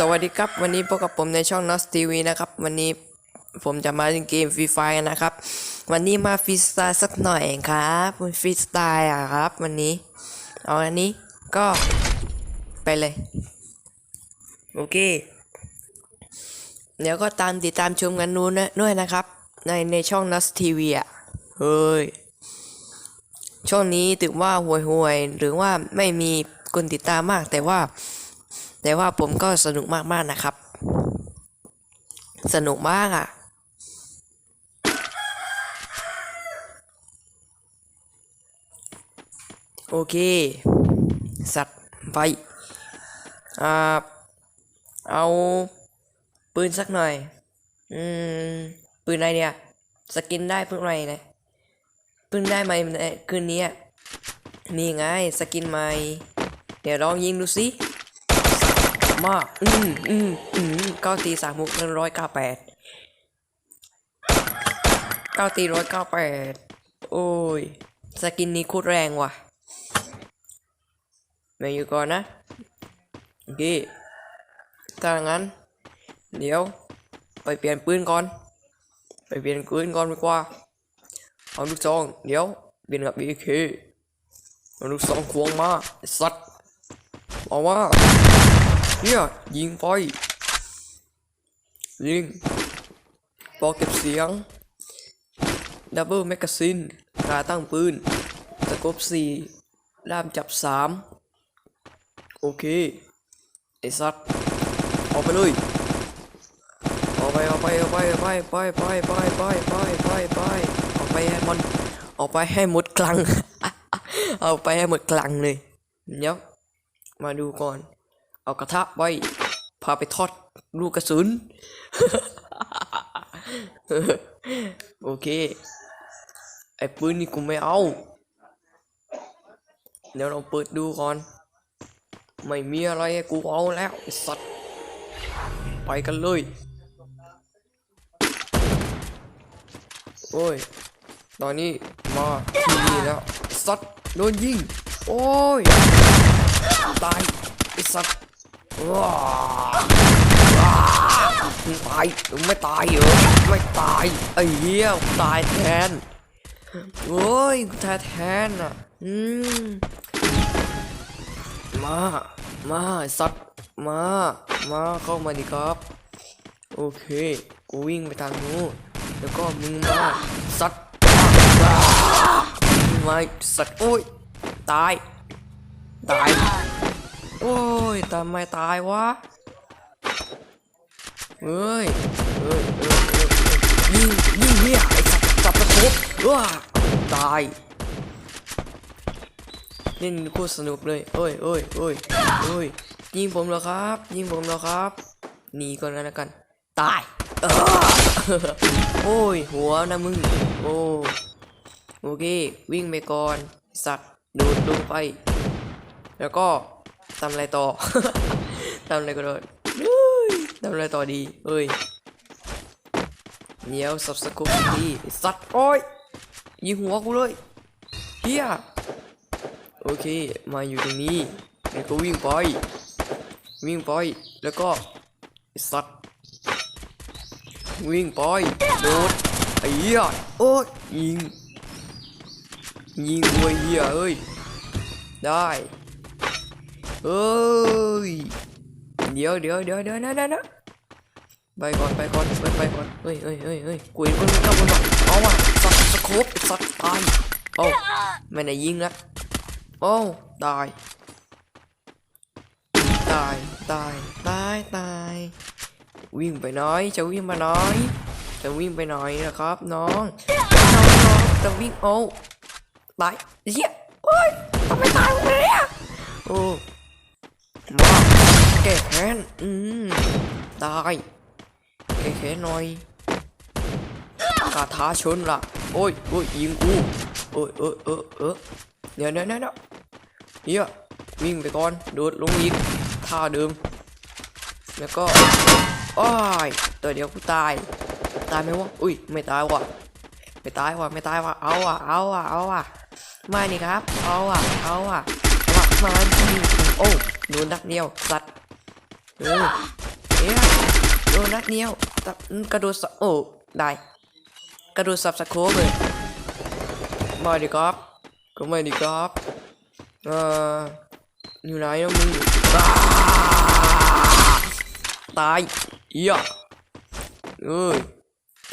สวัสดีครับ วันนี้พบกับผมในช่อง n o s TV นะครับ วันนี้ผมจะมาเล่นเกมฟรีไฟนะครับ วันนี้มาฟรีสไตล์สักหน่อยครับฟรีสไตล์อะครับ วันนี้ เอาอันนี้ก็ไปเลย โอเค เดี๋ยวก็ตามติดตามชมกันนู้นนะด้วยนะครับ ในในช่อง n o s TV อะเฮ้ยช่วงนี้ถือว่าห่วยๆหรือว่าไม่มีคนติดตามมากแต่ว่า แต่ว่าผมก็สนุกมากๆนะครับ สนุกมากอะโอเค สัตว์ไปอ่าเอาปืนสักหน่อย อืม ปืนอะไรเนี่ย สกินได้เพิ่งไรนะเพิ่งได้ไหมในคืนนี้นี่ไง สกินใหม่ เดี๋ยวลองยิงดูสิ มาก อืมอืมอืมเก้าตีสามมุกร้อยเก้าแปดเก้าตีร้อยเก้าแปดโอ้ย สกินนี้โคตรแรงว่ะมาอยู่ก่อนนะโอเคถ้างั้น เดี๋ยว ไปเปลี่ยนปืนก่อน ไปเปลี่ยนปืนก่อนดีกว่าเอาลูกซอง เดี๋ยวเปลี่ยนกับ BK เอาลูกซองควงมาสัตว์บอกว่า เนี่ยยิงไปยิงปอกเก็บเสียงดับเบิลแมกกาซีนขาตั้งปืนตะกบสี่ด้ามจับสามโอเค ไอ้สัตว์ออกไปเลยออกไปออกไปออกไปออกไปไปไปไปไปไปไปไปออกไปให้มันออกไปให้หมดกลัง เอาไปให้หมดกลังเลยเดี๋ยวมาดูก่อน เอากระทะไว้ พาไปทอดลูกกระสุน โอเค ไอ้ปืนนี่กูไม่เอา เดี๋ยวเราเปิดดูก่อน ไม่มีอะไรให้กูเอาแล้วไอ้สัตว์ ไปกันเลย โอ้ย ตอนนี้มาที่นี่แล้วไอ้สัตว์โดนยิง โอ้ย ตายไอ้สัตว์ ตายมึงไม่ตายเหรอไม่ตายไอ้เหี้ยตายแทนโอ้ยกูตายแทนอะอืมมามาสัตว์มามาเข้ามาดิครับ โอเคกูวิ่งไปทางนู้นแล้วก็มึงมาสัตว์มึงมาสัตว์โอ้ยตายตาย อ้ยทำไมตายวะเฮ้ยเฮ้ยเฮ้ยเฮ้ยเฮ้ยยิงยิงเนี่ยไอ้สัตว์จับตะคบว้าตายเล่นโคตรสนุกเลยเอ้ยเอ้ยเอ้ยเอ้ยยิงผมเหรอครับ ยิงผมเหรอครับหนีก่อนแล้วกัน ตายเออโอ้ยหัวนะมึงโอ้โอเควิ่งไปก่อนสัตว์โดดลงไป แล้วก็ ทำอะไรต่อ ทำอะไรก็ได้เฮ้ยทำอะไรต่อดีเอ้ยเดี๋ยวสับสกุลดีสัตว์โอ้ยยิงหัวกูเลยเฮียโอเค มาอยู่ตรงนี้แล้วก็วิ่งไป วิ่งไป แล้วก็สัตว์วิ่งไปโดดไอ้เหี้ยโอ้ยยิง ยิงมวยเหี้ยเอ้ยได้ เอ้ย เดี๋ยวเดี๋ยวเดี๋ยวเดี๋ยวนะนะนะไปก่อนไปก่อนไปไปก่อนเฮ้ยเฮ้ยเฮ้ยเฮ้ยกูเห็นคนข้าบนว่ะเอาว่ะสัตว์สโคปสัตว์ตายโอ้ไม่ได้ยิงนะโอ้ตาย ตายตายตายตายวิ่งไปน้อยจะวิ่งมาน้อยจะวิ่งไปหนนะครับน้องน้องน้องจะวิ่งโอ้ตายเฮียโอ้ยทำไมตายหมดเลยเนี่ยโอ้ ก้แค้นอืมตายแก้แค้นหน่อยคาถาชนละโอ้ยโอ้ยยิงกูโอ้ยเออเออเออเดี๋ยวเดี๋ยวเดี๋ยวเดี๋ยวเฮียวิ่งไปก่อนโดดลงอีกท่าเดิม แล้วก็โอ้ยตัวเดียวกูตาย ตายไหมวะอุ้ยไม่ตายว่ะไม่ตายว่ะไม่ตายว่ะเอาว่ะเอาว่ะเอาว่ะมานี่ครับเอาว่ะเอาว่ะเอาว่ะมาทีโอ้โดนนักเดียวสัตว เออเนี่ยโดนนัดเดียวแต่กระโดดสะโอ้ได้กระโดดสับสะโคบเลยมาดิครับก็ไม่ดีครับเอ่ออยู่ไหนนะมึงตายเหี้ยเอ้ย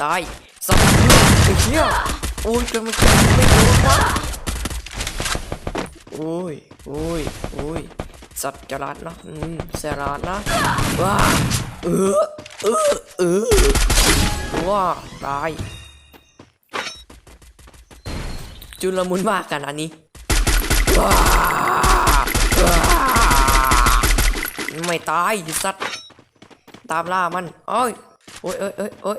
ตายสับไอ้เหี้ยโอ้ยจะมันไม่โดนวะโอ้ยโอ้ยโอ้ย จรัดนะอืมเสรัดนะว้าเออเออเออว้าตายจุลมุนมากกันอันนี้ว้าว้าไม่ตายสัตว์ตามล่ามันโอ้ยโอ้ยโอ้ยโอ้ยโอ้ย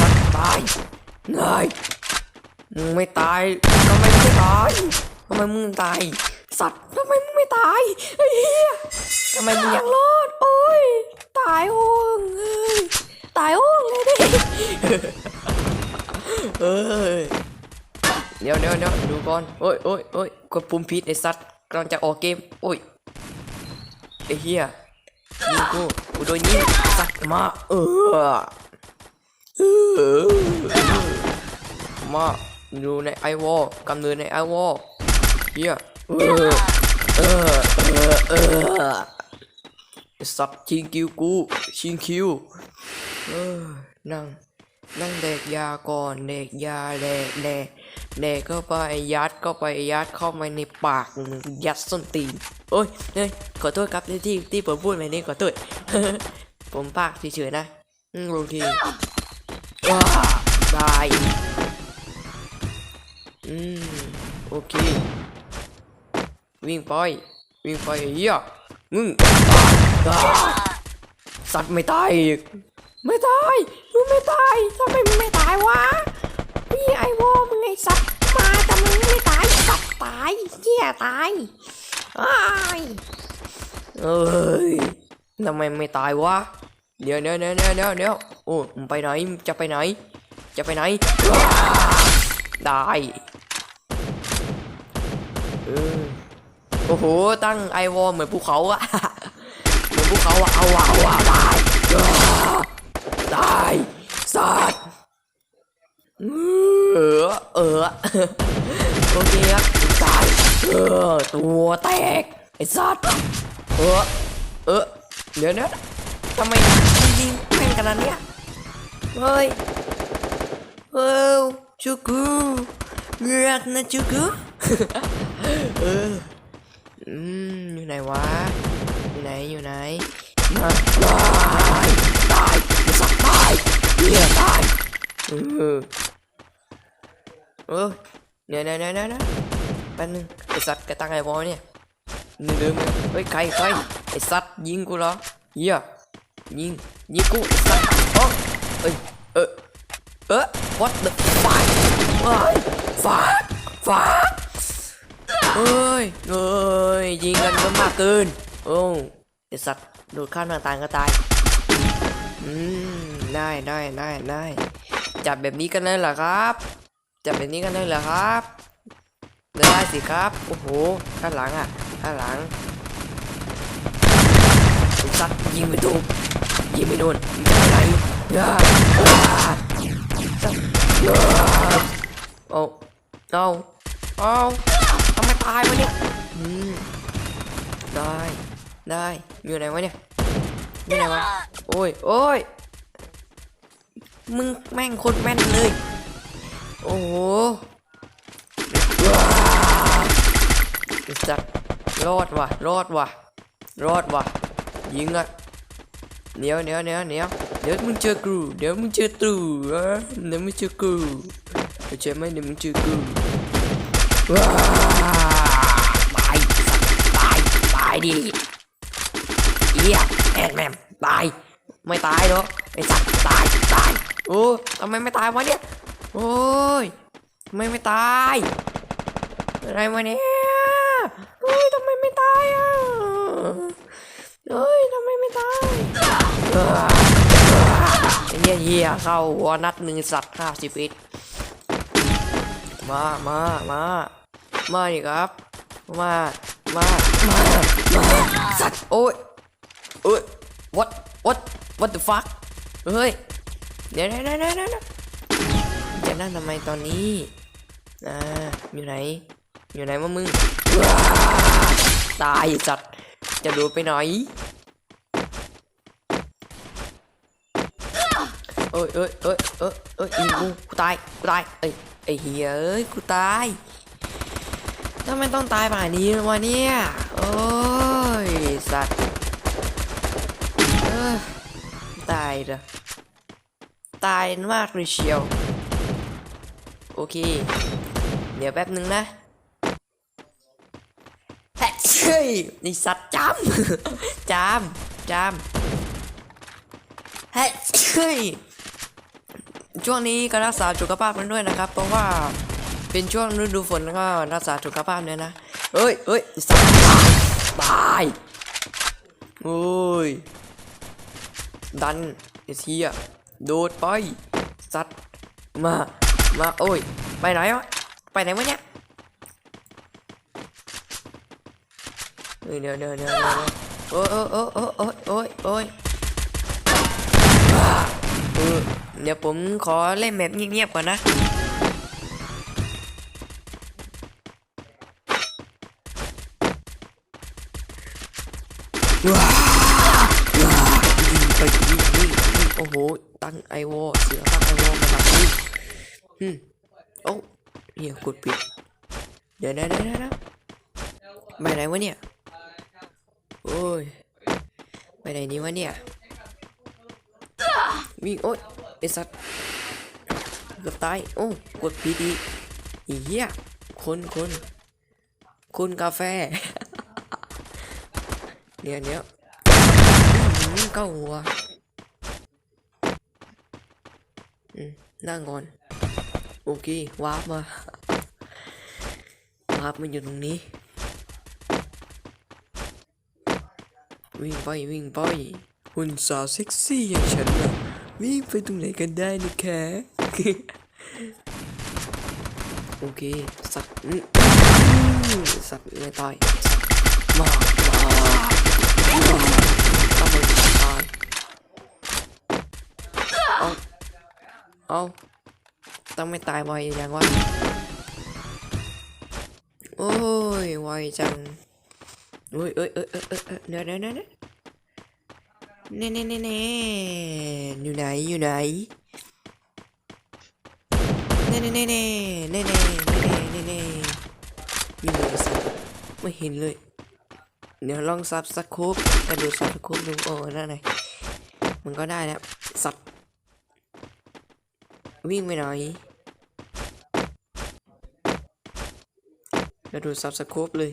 สัตว์ตายไมึงไม่ตายทำไมมึงไม่ตายทำไมมึงตายายไอ้เหี้ยทำไมมึงยังรอดโอ้ยตายโอ้งเอ้ยตายโอ้งเลยดิเอ้ยเดี๋ยวเดี๋ยวเดี๋ยวดูก่อนโอ้ยโอ้ยโอ้ยกดปุ่มผิดไอ้สัตว์กำลังจะออกเกมโอ้ยไอ้เหี้ยยิงกูกูโดนยิงสัตว์มาเออเออมาดูในไอวอลกำเนิดในไอวอลเหี้ยเออ เออเออเออสัตว์ชิงคิวกูชิงคิวเออนั่งนั่งเด็กยาก่อนเด็กยาแดกแดกแดกเข้าไปยัดเข้าไปยัดเข้าไปในปากยัดส้นตีนโอ้ยเฮ้ยขอโทษครับที่ที่ที่ผมพูดไปนี่ขอโทษผมปากเฉยๆนะอืมลงทีว้าได้อืมโอเค วิ่งไป วิ่งไปไอ้เหี้ยมึงสัตว์ไม่ตายอีกไม่ตายมึงไม่ตายทำไมมึงไม่ตายวะพี่ไอวอมึงไอสัตว์มาแต่มึงไม่ตายสัตว์ตายเหี้ยตายอ้ายเอ้ยทำไมไม่ตายวะเดี๋ยวเดี๋ยวเดี๋ยวเดี๋ยวเดี๋ยวโอ้มึงไปไหนจะไปไหน จะไปไหนได้เออ อ้โห ตั้งไอวอลเหมือนภูเขาอะเหมือนภูเขาอะเอาว่ะเอาว่ะได้ตายสัตว์เออเออโอเคครับตายเออตัวแตกไอ้สัตว์เออเออเดี๋ยวนะทำไมยิงแม่นขนาดเนี้ยเฮ้ยเออชูกูเงือกนะชูกูเออ อืมอยู่ไหนวะ อยู่ไหนอยู่ไหนมาตายตายไอสัตว์ตายเฮียตายเออเออเนี่ยเนี่ยเนี่ยเนี่ยแป๊บนึงไอสัตว์แกตั้งไอ้บอลเนี่ยนี่ลืมเลยเฮ้ยใครใครไอสัตว์ยิงกูเหรอเฮียยิงยิงกูไอสัตว์โอ้เอ้ยเออเออ what the fuck ว้าย fuck fuck เอ้ยเอ้ยยิงกันก็มากเกิน โอ้ไอสัตว์โดดข้ามหน้าต่างก็ตาย อืมได้ได้ได้ได้จับแบบนี้กันเลยเหรอครับ จับแบบนี้กันเลยเหรอครับได้สิครับ โอ้โหข้างหลังอะข้างหลังสัตว์ยิงไม่ถูกยิงไม่โดนมึงจะไปไหนย่าย่าสัตว์เอาเอาเอา ตายวะเนี่ยอืมได้ได้อยู่ไหนวะเนี่ยอยู่ไหนวะโอ้ยโอ้ยมึงแม่งโคตรแม่นเลย โอ้โหว้าวไอ้สัตว์รอดว่ะรอดว่ะรอดว่ะยิงอะเดี๋ยวเดี๋ยวเดี๋ยวเดี๋ยวเดี๋ยวมึงเจอกูเดี๋ยวมึงเจอตู่เออเดี๋ยวมึงเจอกูเข้าใจไหมเดี๋ยวมึงเจอกู ว้าตายตายตายดิเอี้ยแอนแมมตาย ไม่ตายหรอกไอ้สัตว์ตายตายโอ้ทำไมไม่ตายวะเนี่ยโอ้ยทำไมไม่ตาย อะไรวะเนี่ยโอ้ยทำไมไม่ตายอะเอ้ยทำไมไม่ตายเอ้อไอ้เหี้ยเหี้ยเข้าหัวนัดหนึ่งสัตว์ห้าสิบเอ็ดมามามา มาดิครับ มา มา มา มาสัตว์โอ้ยโอ้ย what what what the fuck เฮ้ย เดี๋ยวเดี๋ยวเดี๋ยวเดี๋ยวเดี๋ยวจะนั่งทำไมตอนนี้อ่าอยู่ไหน อยู่ไหนวะมึงว้าตายไอ้สัตว์จะดูไปหน่อยเอ้ยเอ้ยเอ้ยเอ้ยเอ้ยอีกูกูตาย กูตาย เอ้ยไอ้เฮียเอ้ย กูตาย ทำไมต้องตายป่านนี้วะเนี่ย โอ้ย สัตว์เอ้ยตายเลยตายมากเลยเชียว โอเค เดี๋ยวแป๊บนึงนะแฮะเฮ้ยไอสัตว์จำจำจำแฮะเฮ้ยช่วงนี้ก็รักษาสุขภาพกันด้วยนะครับ เพราะว่า เป็นช่วงฤดูฝนก็รักษาสุขภาพเนี่ยนะเฮ้ยเฮ้ยสัตว์ตายโอ้ย ดันไอ้เทียโดดไปสัตว์มา มาโอ้ย ไปไหนวะ ไปไหนวะเนี่ยเดี๋ยวเดี๋ยวเดี๋ยวเโอ้ยโอ้ยโอ้ยโอ้ยโอ้ยโอ้ยเออเดี๋ยวผมขอเล่นแบบเงียบๆก่อนนะ ว้าวว้าววิ่งไปวิ่งวิ่งโอ้โห ตั้งไอวอเสือตั้งไอวอมาดักวิ่งอืมโอ้เฮียกดปิด เดี๋ยวนะเดี๋ยวนะเดี๋ยวไปไหนวะเนี่ย โอ้ย ไปไหนนี่วะเนี่ยวิ่งโอ้ยไอสัตว์เกือบตาย โอ้ กดผิดอีกอีเหี้ยคนคนคนกาแฟ เดี๋ยเดี๋ยเข้าหัวอืมนั่งก่อนโอเควาร์ปมาวาร์ปมาอยู่ตรงนี้ วิ่งไปวิ่งไปหุ่นสาวเซ็กซี่อย่างฉันน่ะวิ่งไปตรงไหนกันได้นี่แค่โอเค สัตว์สัตว์ไม่ตายมามา ต้องไม่ตายเอาเอาต้องไม่ตายไวอย่างวะโอ้ยไวจังอ้ยเอ้ยเอ้ยเอ้ยเอ้ยเอ้ยเดี๋ยวเดี๋ยวเดี๋ยวเดี๋ยวเน่เน่เน่เน่อยู่ไหนอยู่ไหนเน่เน่เน่เน่เน่เน่เน่เน่เน่เน่อยู่ไหนสัตว์ไม่เห็นเลย เดี๋ยวลองซับสกูปกระดูซับสกูปดูโอ้นั่นไงมันก็ได้แล้วสัตว์วิ่งไปหน่อยกระดูซับสกูปเลย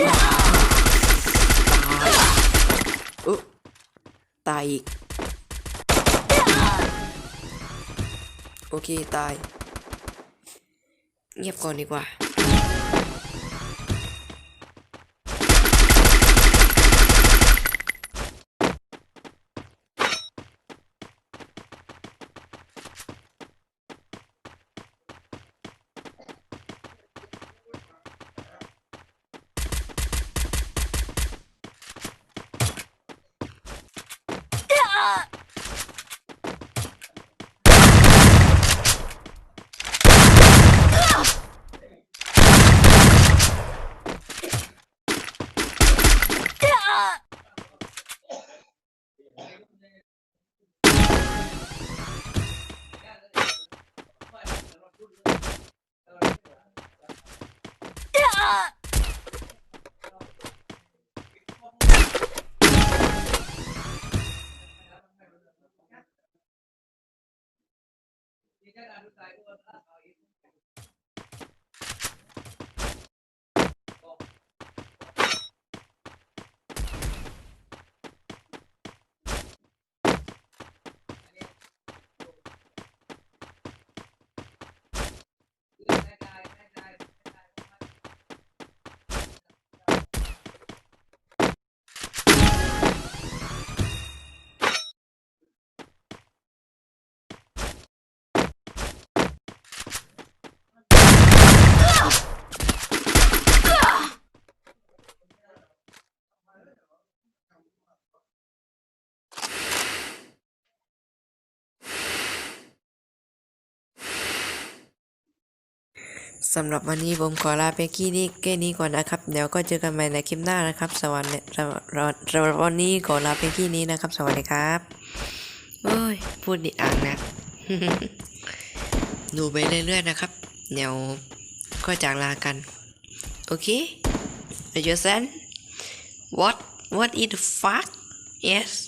ตายอุ๊ตายอีกโอเค ตาย เงียบก่อนดีกว่า Ah! สำหรับวันนี้ผมขอลาไปกี้นี้แค่นี้ก่อนนะครับ เดี๋ยวก็เจอกันใหม่ในคลิปหน้านะครับ สวัสดีสำหรับวันนี้ขอลาไปกี้นี้นะครับ สวัสดีครับเอ้ยพูดดิอ่างนะดูไปเรื่อยๆนะครับ เดี๋ยวก็จากลากัน โอเค Are you understand? What? What is the fuck? Yes.